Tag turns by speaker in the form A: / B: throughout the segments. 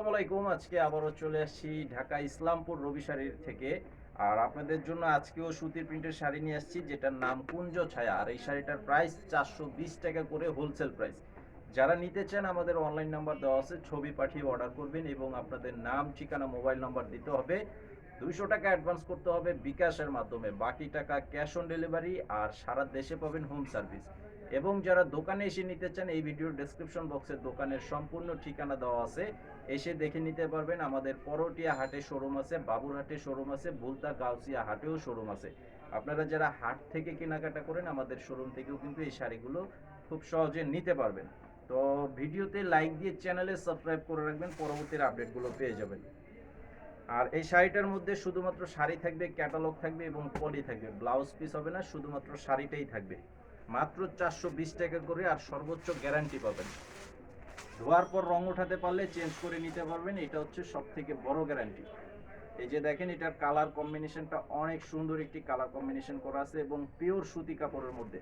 A: আসসালামু আলাইকুম আজকে আবারও চলে আসছি ঢাকা ইসলামপুর রবি শাড়ির থেকে। আর আপনাদের জন্য আজকেও সুতির প্রিন্টের শাড়ি নিয়ে আসছি, যেটার নাম কুঞ্জ ছায়া। আর এই শাড়িটার প্রাইস চারশো বিশ টাকা করে হোলসেল প্রাইস যারা নিতে চান, আমাদের অনলাইন নাম্বার দেওয়া আছে, ছবি পাঠিয়ে অর্ডার করবেন এবং আপনাদের নাম, ঠিকানা মোবাইল নাম্বার দিতে হবে। দুইশো টাকা অ্যাডভান্স করতে হবে বিকাশের মাধ্যমে। বাকি টাকা ক্যাশ অন ডেলিভারি আর সারা দেশে পাবেন হোম সার্ভিস এবং যারা দোকানে এসে নিতে চান, এই ভিডিওর ডেসক্রিপশন বক্সে দোকানের সম্পূর্ণ ঠিকানা দেওয়া আছে। এসে দেখে নিতে পারবেন আমাদের পরটিয়া হাটে শোরুম আছে বাবুরহাটে শোরুম আছে, বুলতা গাউসিয়া হাটেও শোরুম আছে। আপনারা যারা হাট থেকে কেনাকাটা করেন, আমাদের শোরুম থেকেও কিন্তু এই শাড়িগুলো খুব সহজে নিতে পারবেন। তো ভিডিওতে লাইক দিয়ে চ্যানেলে সাবস্ক্রাইব করে রাখবেন, পরবর্তীর আপডেটগুলো পেয়ে যাবেন। আর এই শাড়িটার মধ্যে শুধুমাত্র শাড়ি থাকবে ক্যাটালগ থাকবে এবং পলি থাকবে। ব্লাউজ পিস হবে না, শুধুমাত্র শাড়িটাই থাকবে। মাত্র চারশো বিশ টাকা করে আর সর্বোচ্চ গ্যারান্টি পাবেন। ধোয়ার পর রং ওঠাতে পারলে চেঞ্জ করে নিতে পারবেন, এটা হচ্ছে সব থেকে বড় গ্যারান্টি এই যে দেখেন, এটার কালার কম্বিনেশনটা অনেক সুন্দর একটি কালার কম্বিনেশন করা আছে এবং পিওর সুতি কাপড়ের মধ্যে।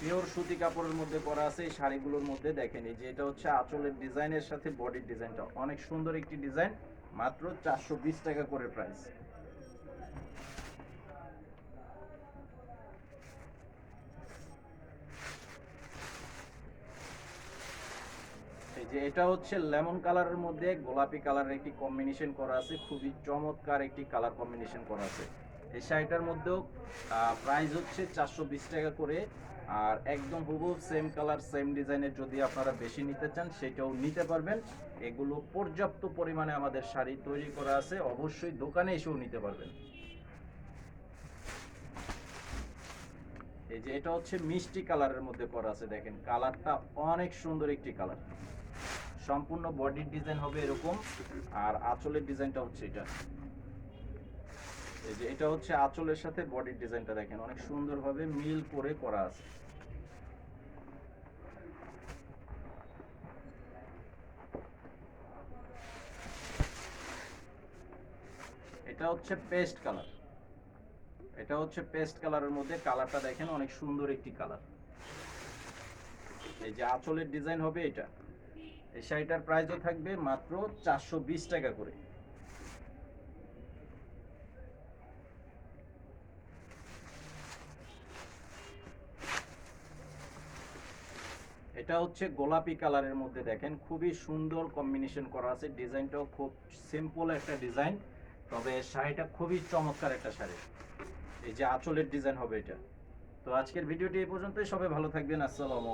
A: পিওর সুতি কাপড়ের মধ্যে করা আছে এই শাড়িগুলোর মধ্যে। দেখেন, এই যে এটা হচ্ছে আঁচলের ডিজাইনের সাথে বডির ডিজাইনটা অনেক সুন্দর একটি ডিজাইন মাত্র চারশো বিশ টাকা করে প্রাইস এই যে এটা হচ্ছে লেমন কালারের মধ্যে গোলাপি কালারের একটি কম্বিনেশন করা আছে, খুবই চমৎকার একটি কালার কম্বিনেশন করা আছে। এই শাড়িটার মধ্যেও প্রাইস হচ্ছে চারশো বিশ টাকা করে। আর একদম হুবহু সেম কালার সেম ডিজাইনের যদি আপনারা বেশি নিতে চান, সেটাও নিতে পারবেন। এগুলো পর্যাপ্ত পরিমাণে আমাদের শাড়ি তৈরি করা আছে। অবশ্যই দোকানে এসেও নিতে পারবেন। এই যে এটা হচ্ছে মিষ্টি কালারের মধ্যে করা আছে, দেখেন। কালারটা অনেক সুন্দর একটি কালার। সম্পূর্ণ বডির ডিজাইন হবে এরকম। আর আঁচলের ডিজাইনটা হচ্ছে এটা। এই যে এটা হচ্ছে আঁচলের সাথে বডির ডিজাইনটা দেখেন, অনেক সুন্দরভাবে মিল করে করা আছে। এটা হচ্ছে পেস্ট কালার। এটা হচ্ছে পেস্ট কালারের মধ্যে কালারটা দেখেন, অনেক সুন্দর একটি কালার। এই যে আঁচলের ডিজাইন হবে এটা। এই শাড়িটার প্রাইসও থাকবে মাত্র চারশো বিশ টাকা করে। এটা হচ্ছে গোলাপি কালারের মধ্যে দেখেন, খুবই সুন্দর কম্বিনেশন করা আছে। ডিজাইনটাও খুব সিম্পল একটা ডিজাইন, তবে শাড়িটা খুবই চমৎকার একটা শাড়ি। এই যে আঁচলের ডিজাইন হবে এটা। তো আজকের ভিডিওটি এই পর্যন্তই, সবাই ভালো থাকবেন, আসসালামু